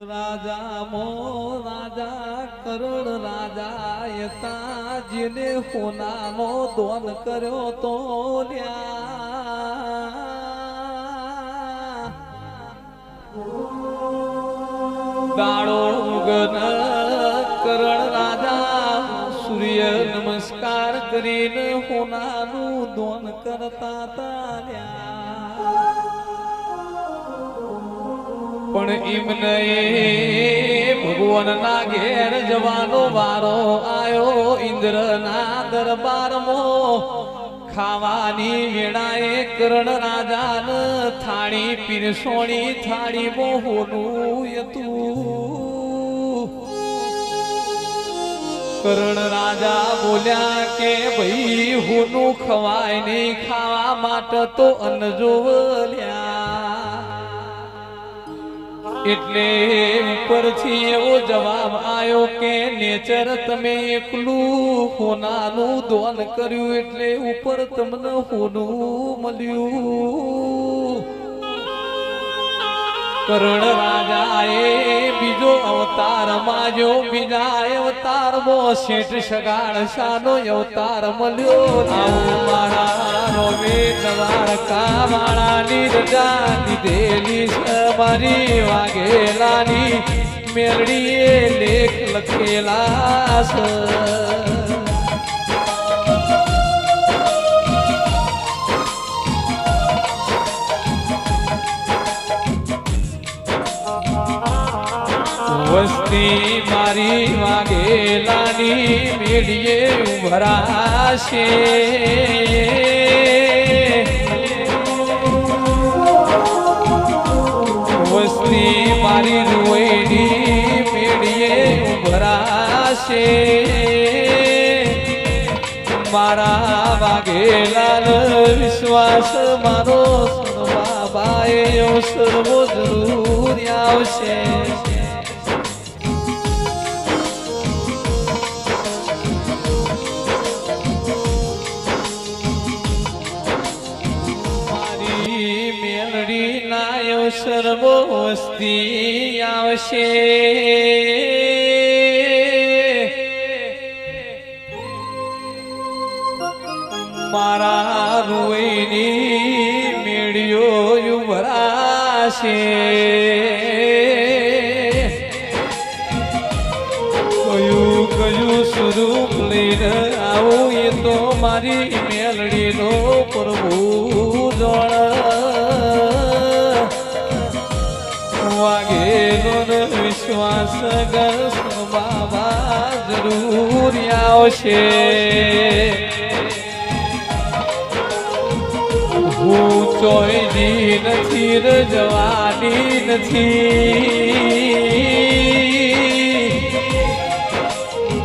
રાજા, મો રાજા, કરોડ રાજા યતા જેને હોનાનો દોન કર્યો તો દાડો ઉગન કરણ રાજા, સૂર્ય નમસ્કાર કરીને હોનાનું દોન કરતા તાલ્યા પણ એમને ભગવાન ના ઘેર જવાનો વારો આવ્યો ઇન્દ્રના દરબારમાં. ખાવાની વેળાએ કરણ રાજાન થાળી પીરસોણી થાળી મોહોનું હતું. કરણ રાજા બોલ્યા કે ભાઈ હોનું ખવાય નહીં ખાવા માટે તો અન્ન જોવલ્યા. એટલે ઉપરથી એવો જવાબ આવ્યો કે નેચર તમે એકલું હોનાનું દોન કર્યું એટલે ઉપર તમને હોનું મળ્યું. કરણ રાજાએ બીજો અવતાર માજો બીજા અવતારમાં શેઠ સગાડ સાનો અવતાર મળ્યો. મારા રોવે દ્વારકા વાળાની રજા દીધેલી મારી વાઘેલાની મેરડીએ લેખ લખેલા છે. વસ્તી મારી વાગેલાની મેળીએ ઉભરાશે. વસ્તી મારી રૂવૈની મેળીએ ઉભરાશે. મારા વાઘેલાનો વિશ્વાસ મારો બાબાએ સર્વો જરૂર આવશે. નાયો સર્વો વસ્તી આવશે. મારા રૂઈની મેળીઓ યુવરાશે કયું કયું સ્વરૂપ લઈને આવું એ તો મારી મેલડીનો પ્રભુ જણ. વાગેલો વિશ્વાસ કરશો બાબા જરૂર આવશે. હું ચોયની નથી રજવાની જવાની નથી.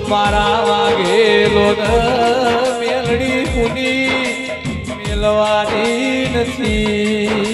મારા વાગેલો મેલડી કુની મેલવાની નથી.